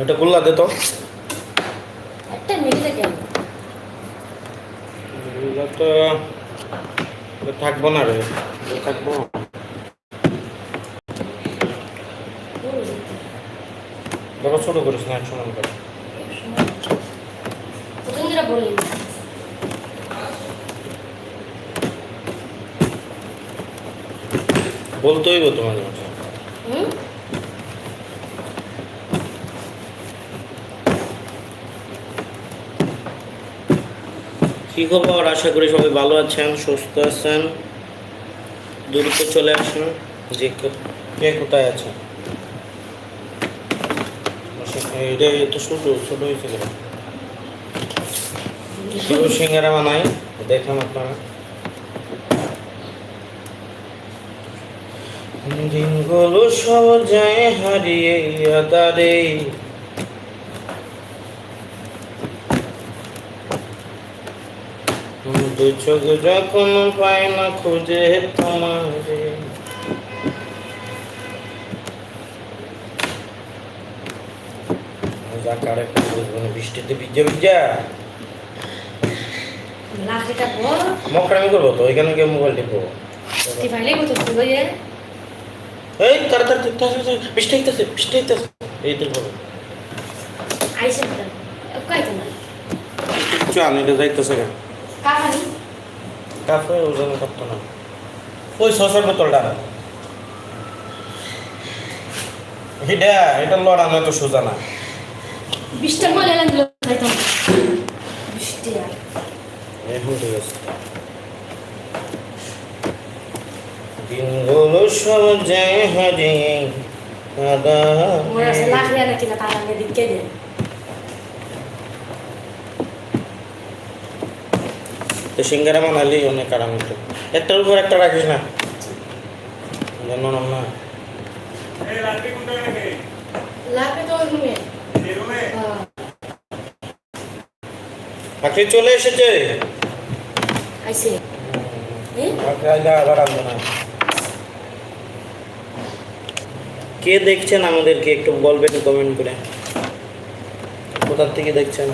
এটা গোল্লা দে তো। একটা মিলে কেন? গোল্লা তো থাকব না রে থাকব। দেখো ছোট করিস না এক সমান করে প্রথম যেটা বলি বলতে হইব তোমার মাঝে হুম কি খবর? আশা করি সবাই ভালো আছেন, সুস্থ আছেন। দ্রুত চলে আসুন। যে কে- কোথায় আছে? এটা তো ছোট ছোট হয়েছে কেন? সিঙ্গারা বানাই দেখলাম আপনারা। দিনগুলো সব যায় হারিয়ে আদারে দু চোখ যখন পায় না খুঁজে তোমারে যাকারে বুঝব না বৃষ্টিতে ভিজে মকরামি করব তো ওইখানে গিয়ে মোবাইল টিপবো এই তাড়াতাড়ি তাড়াতাড়ি বৃষ্টি হইতেছে বৃষ্টি হইতেছে। এই তো বলো। আইসে কাইতো না কিচ্ছু এটা যাইতেছে। কেন কাহানি? কাপে ওজন করতো না। ওই সসের বোতলটা এটা এটা লড়ানো তো সোজা না। বিশটা মলে এলাম দিল বৃষ্টি আর এখন ঠিক আছে। দিনগুলো সব যায় হারিয়ে আদা মোর আছে লাখ রিয়া নাকি না তারা দিকে দে তো সিঙ্গারা বানালি অনেক আরাম হতো একটার উপর একটা রাখিস না। জানো না পাখি চলে এসেছে। হ্যাঁ? কে দেখছেন আমাদেরকে? একটু বলবেন কমেন্ট করে। কোথার থেকে দেখছেন?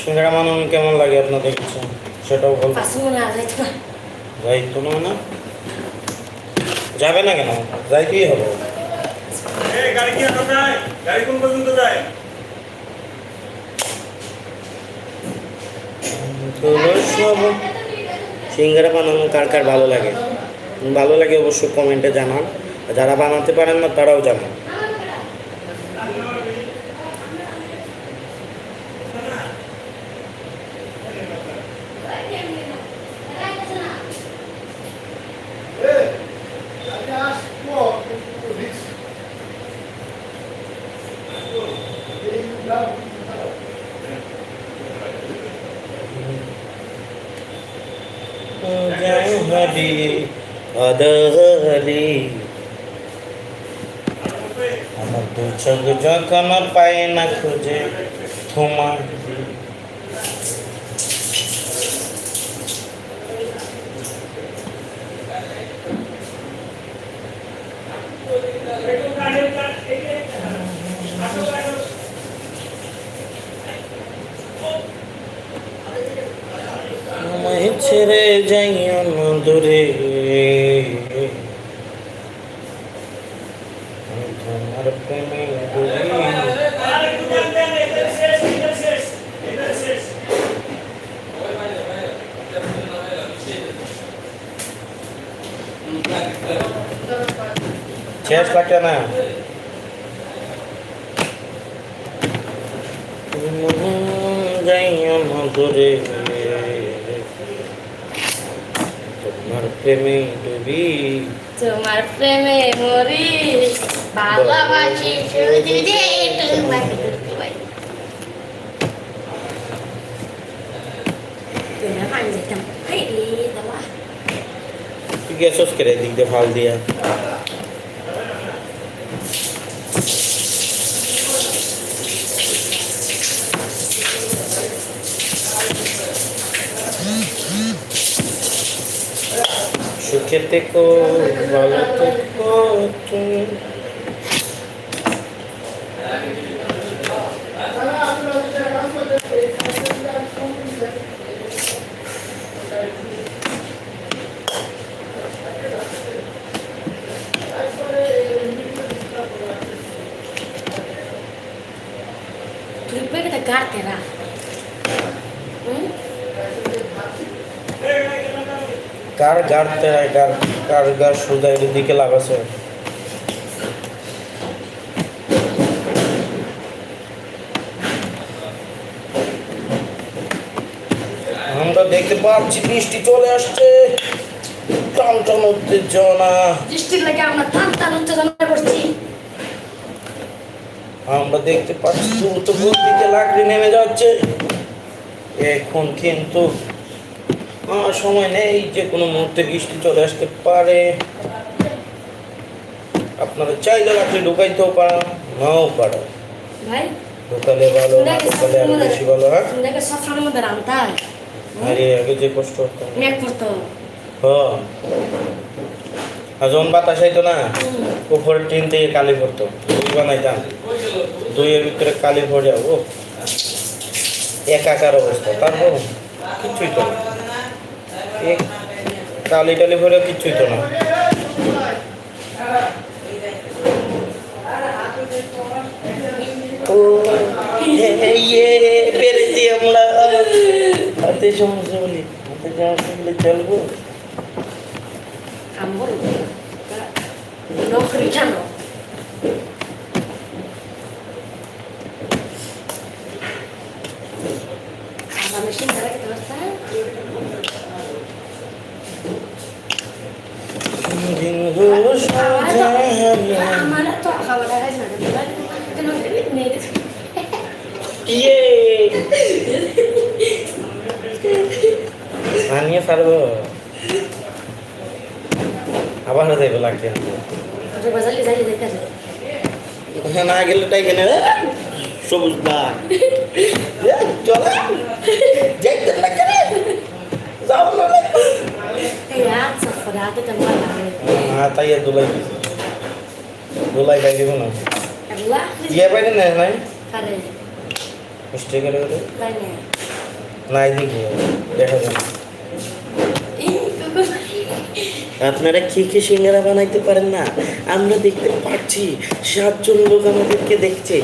সিঙ্গারা মানানো কেমন লাগে আপনাদের কাছে? সেটাও আর যাইতো না যাই তো না? যাবে না কেন? যাইতেই হবে? গাড়ি কি গাড়ি কোন পর্যন্ত যায়? সব সিঙ্গারা বানানো কার কার ভালো লাগে? ভালো লাগে অবশ্যই কমেন্টে জানান। আর যারা বানাতে পারেন না তারাও জানান। আমার দু চোখ যখন পায় না খুঁজে তোমার ছেড়ে যাইও না দূরে। আমি তোমার প্রেমে ডুবি শেষ লাগে না যাইও না দূরে তোমার প্রেমে মরি। ভালোবাসি শুধু যে তোমাকে দাওয়া। তুই গেছস করে? দিক দিয়ে ফাল দিয়া। que te coja, no te coche. কার গাড়তে হয় কার কার গার সোজা এর দিকে লাগাছে আমরা দেখতে পাচ্ছি বৃষ্টি চলে আসছে। টান টান উত্তেজনা। বৃষ্টির লাগে আমরা টান টান উত্তেজনা করছি আমরা দেখতে পাচ্ছি দ্রুত দিকে লাকড়ি নেমে যাচ্ছে। এখন কিন্তু সময় নেই যে কোনো মুহূর্তে বৃষ্টি চলে আসতে পারে। আপনারা চাইলে লাকড়ি ঢুকাইতেও পারেন নাও পারেন। ভাই ঢুকালে ভালো না ঢুকালে আরও বেশি ভালো হ্যাঁ? আরে আগে যে কষ্ট হতো। হ্যাঁ। আর যখন বাতাস আইতো না উপরে টিন থেকে কালি পড়তো। দুই বানাইতাম। দুইয়ের ভিতরে কালি পড়ে ও একাকার অবস্থা তারপর কিছুই তো না। কালি টালি পরে কিচ্ছুই তো না। ইয়ে পেরেছি আমরা। সমস্যা বলি চলবো. No আনিয়ে পারব আবার দেবে লাগছে তো বাজালে যাই যাইতে আছে না গেলে তাই কেন? সবুজ না চলা। যাইতে কেন? যাও না। হ্যাঁ তাই দুলাই দিছি। দুলাই খাই দিব না। ইয়ে পাইনি না নাই? মিষ্টি করে করে নাই। দেখি দেখা যাবে। আপনারা কি কি সিঙ্গারা বানাইতে পারেন না? আমরা দেখতে পাচ্ছি সাতজন লোক আমাদেরকে দেখছে।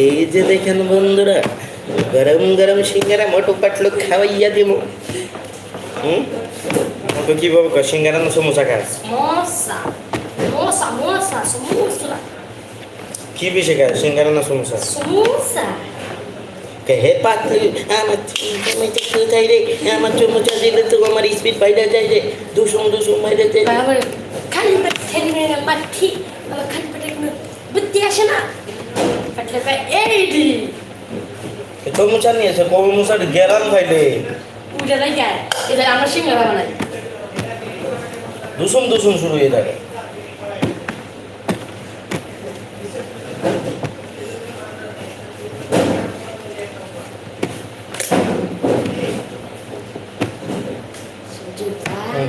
এই যে দেখেন বন্ধুরা গরম গরম সিঙ্গারা মোটো পাটলো খাওয়াইয়া দিব। হুম? তো কীভাবে সিঙ্গারা না সমোসা খাস moça moça সমুসা কি বেশি খায় সিঙ্গারা না সমোসা সমুসা কে হে পাতলি আমার চামচা কোথায় রে আমার চামচা দিলে তো আমার স্পিড বাইরে যায় রে দুশো দুশো বাইরে যায় রে। খালি পেট ঠেলি মেরে মাঠি আমার খালি পেটে কোনো বুদ্ধি আসে না পেটলে পায় এই দি এ চামচা নিয়েছে কবে মশার গেরাম খাইলে উঠে নাই যায় এটা আমার সিঙ্গা বাবা নাই দুসুম দুসুম শুরু হয়ে থাকে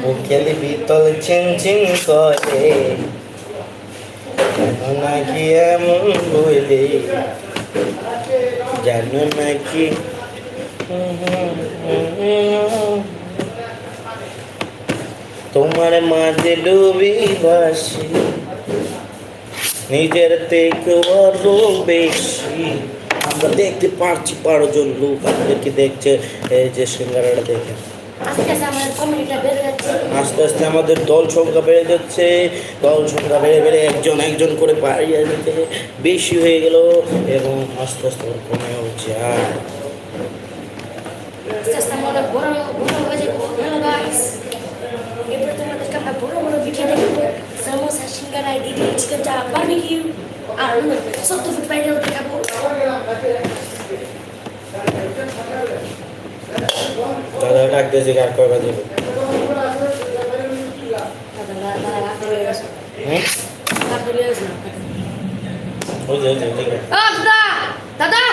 বুকেলি বিতল ছিন ছিন করে নাকি এমন বইলে জানো নাকি তোমার মাঝে ডুবি বাসি। নিজের থেকে আরও বেশি। আমরা দেখতে পারছি পাঁচজন লোক আপনাদেরকে দেখছে এই যে সিঙ্গারাটা দেখে আস্তে আস্তে আমাদের দল সংখ্যা বেড়ে যাচ্ছে। দল সংখ্যা বেড়ে বেড়ে একজন একজন করে পাড়িয়ে যেতে বেশি হয়ে গেল এবং আস্তে আস্তে কমেও যায় আস্তে আস্তে আমরা অনেক বড় বড় হয়ে যাব হ্যালো গাইস এরপরে তোমাদেরকে আমরা বড় বড় পিঠে দেখব সমোসা সিঙ্গারা দিদি চিকেন চাপ বারবিকিউ আর সত্য ফুট বাইরেও দেখাবো দাদা ডাক দিয়েছে আর কয় বাজে দাদা ওই যে ওই যে। ও দাদা দাদা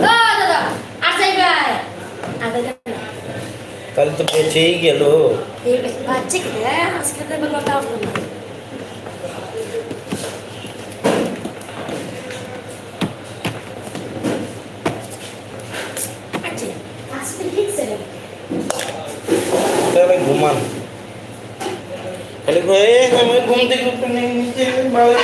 ও দাদা আসে গায় আদা তাহলে তো বেঁচেই গেল বাচ্চা কি রে আজকে তো বলতে হবে না আচ্ছা আজকে লিখছে রে তাহলে ঘুমান তাহলে কয়ে আমি ঘুম থেকে উঠে নিয়ে নিচে ভালো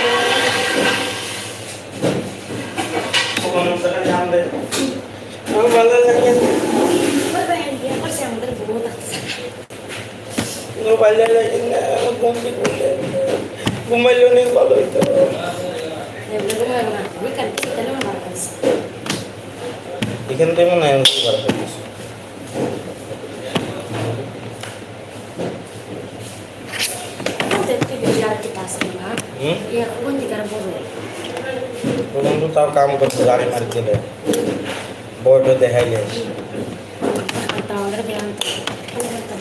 পাল্লা লাগে না ঘুম দিতে ঘুমাইলে অনেক ভালো হইতো এখান থেকে মনে হয় করা হয়েছে তো তাও কাম করতে গাড়ি মারি দিলে বোর্ডও দেখাইলে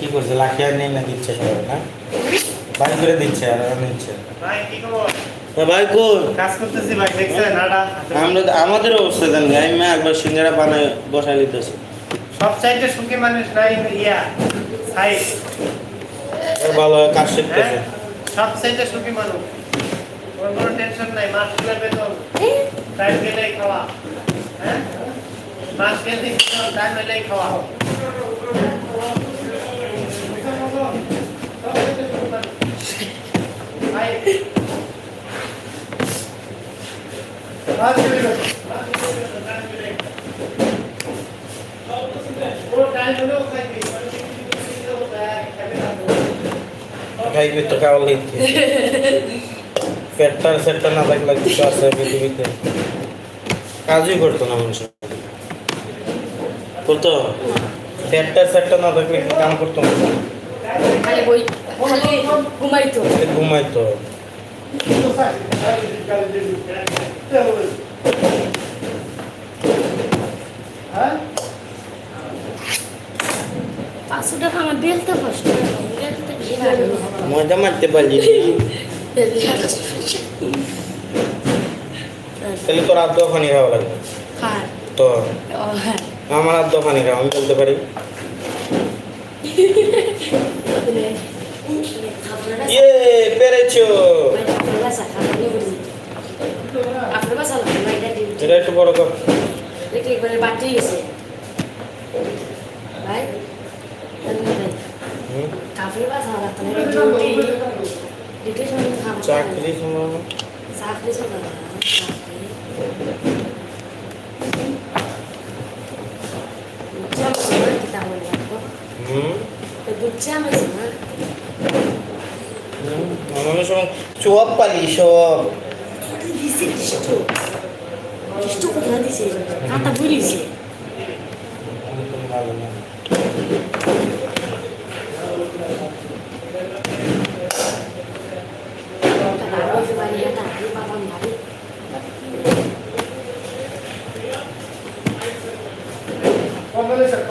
কি করছে? লাখি আর নেই না দিচ্ছে না বাড়ি করে দিচ্ছে আর আর নিচ্ছে। ভাই কি খবর? ভাই কোন কাজ করতেছি ভাই দেখছেন আটা আমরা আমাদের অবস্থা জানি আমি একবার সিঙ্গারা বানায় দিতেছি। সব চাইতে সুখী মানুষ নাই ইয়া সাই ভালো কাজ হ্যাঁ? শিখতেছে সব চাইতে সুখী মানুষ। ওর কোনো টেনশন নাই মাস গেলে বেতন টাইম গেলে খাওয়া। হ্যাঁ? মাস গেলে টাইম খাওয়া। খাইবি তো। খাইবি তো খাওয়া লিখতে পেটটার সেটটা না থাকলে কিছু আছে পৃথিবীতে? কাজই করতো না মানুষ। করতো পেটটার সেটটা না থাকলে কাম করতো না ঘুমাইতো পাঁচশো টাকা আমার বেলতে কষ্ট বেলতে মজা মারতে পারলি। তাহলে তোর আর দোকানি খাওয়া লাগবে। তো হ্যাঁ। আমার আর দোকানি খাওয়া আমি বলতে পারি? ইয়ে পেরেছ এটা একটু বড় কর একবারে বাটি গেছে ভাই কাফি বা সময় চাকরি চাকরি সময় হুম বুঝছি আমি না siyang suwap pali siya. পালি সব দিছে কৃষ্ট ko কোথা দিছে কাটা বুড়িছে Ano না